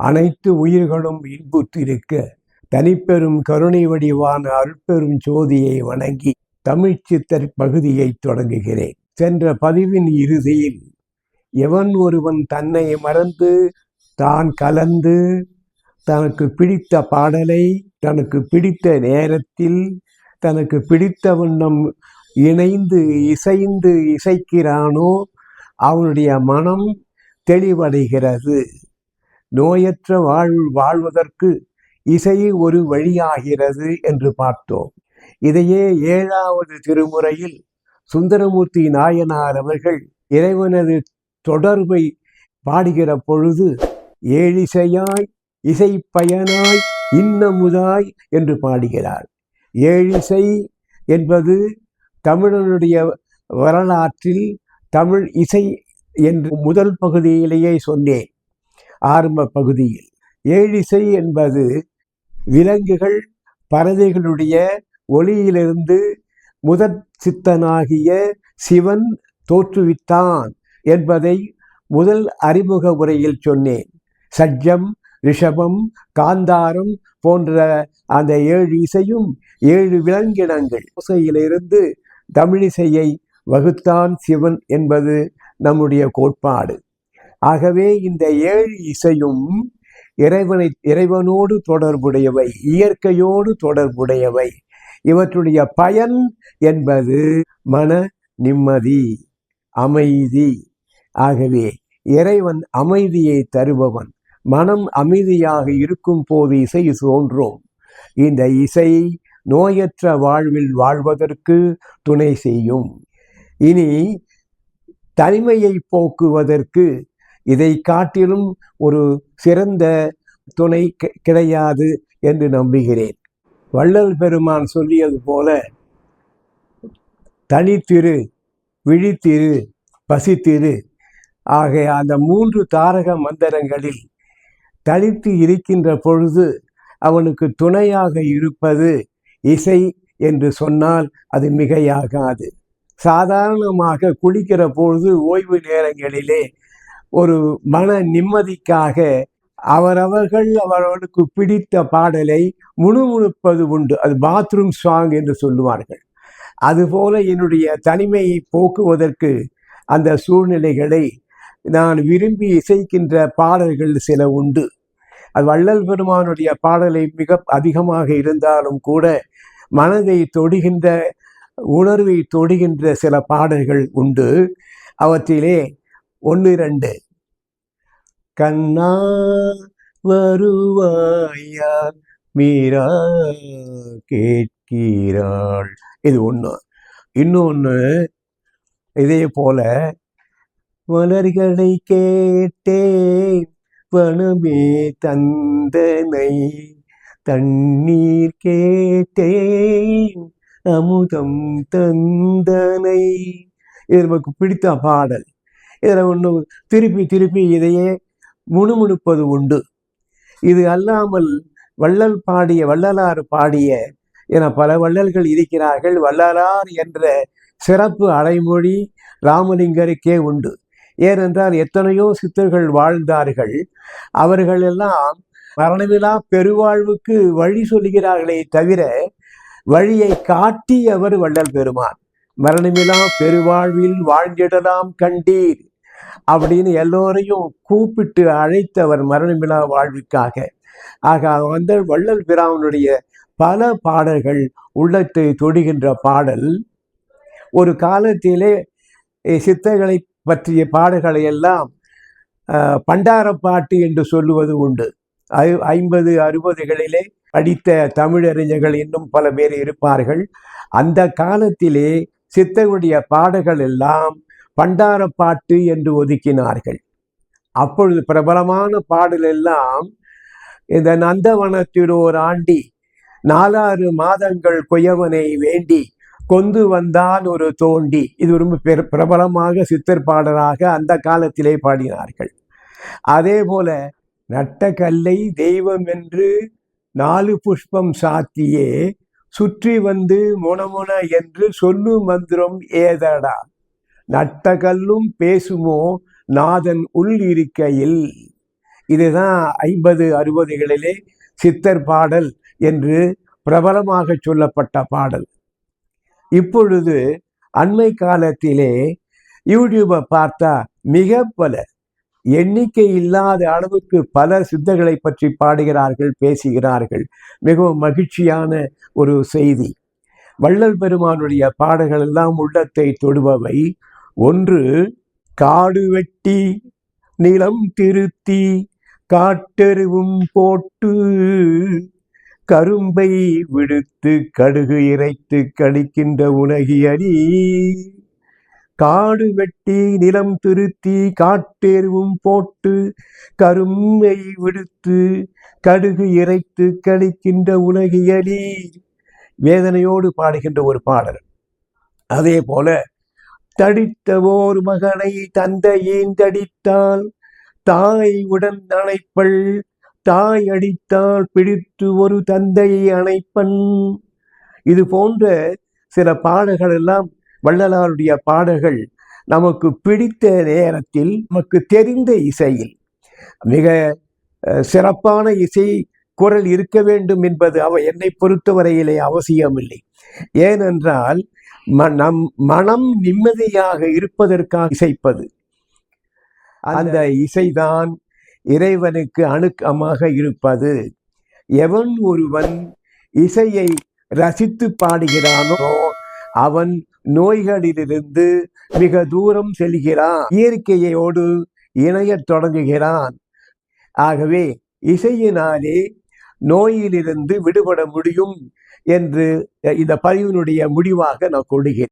அனைத்து உயிர்களும் இன்புற்றிருக்க தனிப்பெரும் கருணை வடிவான அருட்பெரும் ஜோதியை வணங்கி தமிழ்ச்சித்தர் பகுதியை தொடங்குகிறேன். சென்ற பதிவின் இறுதியில் எவன் ஒருவன் தன்னை மறந்து தான் கலந்து தனக்கு பிடித்த பாடலை தனக்கு பிடித்த நேரத்தில் தனக்கு பிடித்த வண்ணம் இணைந்து இசைந்து இசைக்கிறானோ அவனுடைய மனம் தெளிவடைகிறது. நோயற்ற வாழ் வாழ்வதற்கு இசை ஒரு வழியாகிறது என்று பார்த்தோம். இதையே ஏழாவது திருமுறையில் சுந்தரமூர்த்தி நாயனார் அவர்கள் இறைவனது தொடர்பை பாடுகிற பொழுது ஏழிசையாய் இசை பயனாய் இன்னமுதாய் என்று பாடுகிறார். ஏழிசை என்பது தமிழனுடைய வரலாற்றில் தமிழ் இசை என்று முதல் பகுதியிலேயே சொன்னேன். ஆரம்ப பகுதியில். ஏழிசை என்பது விலங்குகள் பறவைகளுடைய ஒளியிலிருந்து முதற் சித்தனாகிய சிவன் தோற்றுவித்தான் என்பதை முதல் அறிமுக உரையில் சொன்னேன். சஜ்ஜம் ரிஷபம் காந்தாரம் போன்ற அந்த ஏழு இசையும் ஏழு விலங்கினங்கள். இசையிலிருந்து தமிழிசையை வகுத்தான் சிவன் என்பது நம்முடைய கோட்பாடு. ஆகவே இந்த ஏழு இசையும் இறைவனை இறைவனோடு தொடர்புடையவை இயற்கையோடு தொடர்புடையவை. இவற்றுடைய பயன் என்பது மன நிம்மதி அமைதி. ஆகவே இறைவன் அமைதியை தருபவன் மனம் அமைதியாக இருக்கும் போது இசை தோன்றும். இந்த இசை நோயற்ற வாழ்வில் வாழ்வதற்கு துணை செய்யும். இனி தனிமையை போக்குவதற்கு இதை காட்டிலும் ஒரு சிறந்த துணை கிடையாது என்று நம்புகிறேன். வள்ளல் பெருமான் சொல்லியது போல தனித்திரு விழித்திரு பசித்திரு. ஆகிய அந்த மூன்று தாரக மந்திரங்களில் தனித்து இருக்கின்ற பொழுது அவனுக்கு துணையாக இருப்பது இசை என்று சொன்னால் அது மிகையாகாது. சாதாரணமாக குளிக்கிற பொழுது ஓய்வு நேரங்களிலே ஒரு மன நிம்மதிக்காக அவரவர்கள் அவர்களுக்கு பிடித்த பாடலை முணுமுணுப்பது உண்டு. அது பாத்ரூம் சாங் என்று சொல்லுவார்கள். அதுபோல என்னுடைய தனிமையை போக்குவதற்கு அந்த சூழ்நிலைகளை நான் விரும்பி இசைக்கின்ற பாடல்கள் சில உண்டு. அது வள்ளல் பெருமானுடைய பாடலை மிக அதிகமாக இருந்தாலும் கூட மனதை தொடுகின்ற உணர்வை தொடுகின்ற சில பாடல்கள் உண்டு. அவற்றிலே ஒன்று ரெண்டு கண்ணா வருவாயா? மீரா கேட்கிறாள். இது ஒன்று இன்னொன்று இதே போல மலர்களை கேட்டேன். வனமே தந்தனை தண்ணீர் கேட்டேன். அமுதம் தந்தனை. இது நமக்கு பிடித்த பாடல். இதில் ஒன்று திருப்பி திருப்பி இதையே முணுமுணுப்பது உண்டு. இது அல்லாமல் வள்ளல் பாடிய வள்ளலார் பாடிய என பல வள்ளல்கள் இருக்கிறார்கள். வள்ளலார் என்ற சிறப்பு அடைமொழி ராமலிங்கருக்கே உண்டு. ஏனென்றால் எத்தனையோ சித்தர்கள் வாழ்ந்தார்கள். அவர்கள் எல்லாம் மரணமில்லா பெருவாழ்வுக்கு வழி சொல்கிறார்களே தவிர வழியை காட்டியவர் வள்ளல் பெருமான். மரணமில்லா பெருவாழ்வில் வாழ்ந்திடலாம் கண்டீர். அப்படின்னு எல்லோரையும் கூப்பிட்டு அழைத்தவர் மரணமிலா வாழ்வுக்காக. ஆக வந்த வள்ளல் பிராமனுடைய பல பாடல்கள் உள்ளத்தை தொடுகின்ற பாடல். ஒரு காலத்திலே சித்தர்களை பற்றிய பாடல்களை எல்லாம் பண்டாரப்பாட்டு என்று சொல்லுவது உண்டு. ஐ ஐம்பது அறுபதுகளிலே படித்த தமிழறிஞர்கள் இன்னும் பல பேர் இருப்பார்கள். அந்த காலத்திலே சித்தருடைய பாடல்கள் எல்லாம் பண்டாரப்பாட்டு என்று ஒதுக்கினார்கள். அப்பொழுது பிரபலமான பாடல் எல்லாம் இந்த நந்தவனத்திலோர் ஆண்டி நாலாறு மாதங்கள் குயவனை வேண்டி கொந்து வந்தான் ஒரு தோண்டி. இது ரொம்ப பிரபலமாக சித்தர் பாடலாக அந்த காலத்திலே பாடினார்கள். அதே போல நட்ட கல்லை தெய்வம் என்று நாலு புஷ்பம் சாத்தியே சுற்றி வந்து முனமுன என்று சொல்லு மந்திரம் ஏதடா? நட்ட கல்லும் பேசுமோ? நாதன் உள் இருக்கையில். இதுதான் ஐம்பது அறுபதுகளிலே சித்தர் பாடல் என்று பிரபலமாக சொல்லப்பட்ட பாடல். இப்பொழுது அண்மை காலத்திலே யூடியூபை பார்த்தா மிக பல எண்ணிக்கை இல்லாத அளவுக்கு பல சித்தர்களை பற்றி பாடுகிறார்கள் பேசுகிறார்கள். மிகவும் மகிழ்ச்சியான ஒரு செய்தி. வள்ளல் பெருமானுடைய பாடல்கள் எல்லாம் உள்ளத்தை தொடுபவை. ஒன்று காடு வெட்டி நிலம் திருத்தி காட்டெருவும் போட்டு கரும்பை விடுத்து கடுகு இறைத்து கழிக்கின்ற உலகியடி காடு வெட்டி நிலம் திருத்தி காட்டேருவும் போட்டு கரும்மை விடுத்து கடுகு இறைத்து கழிக்கின்ற உலகியலி வேதனையோடு பாடுகின்ற ஒரு பாடல். அதே போல தடித்த ஓர் மகனை தந்தையின் தடித்தால் தாய் உடன் அணைப்பள் தாய் அடித்தால் பிடித்து ஒரு தந்தையை அணைப்பன். இது போன்ற சில பாடல்கள் எல்லாம் வள்ளலாருடைய பாடல்கள் நமக்கு பிடித்த நேரத்தில் நமக்கு தெரிந்த இசையில். மிக சிறப்பான இசை குரல் இருக்க வேண்டும் என்பது அவ என்னை பொறுத்தவரையிலே அவசியமில்லை. ஏனென்றால் நம் மனம் நிம்மதியாக இருப்பதற்காக இசைப்பது. அந்த இசைதான் இறைவனுக்கு அணுக்கமாக இருப்பது. எவன் ஒருவன் இசையை ரசித்து பாடுகிறானோ அவன் நோய்களிலிருந்து மிக தூரம் செல்கிறான். இயற்கையோடு இணையத் தொடங்குகிறான். ஆகவே இசையினாலே நோயிலிருந்து விடுபட முடியும் என்று இந்த பதிவினுடைய முடிவாக நான் கொள்கிறேன்.